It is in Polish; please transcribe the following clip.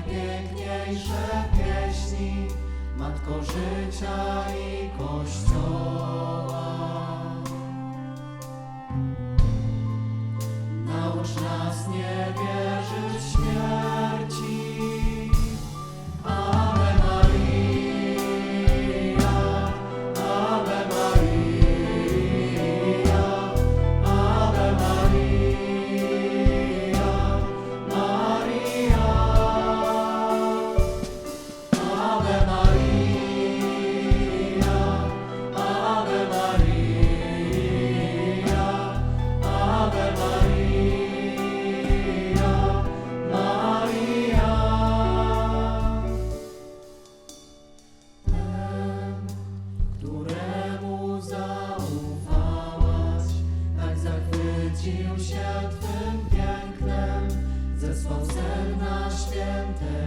najpiękniejsze pieśni, Matko życia i Kościoła. się Twym pięknem, zesłał ser na święte.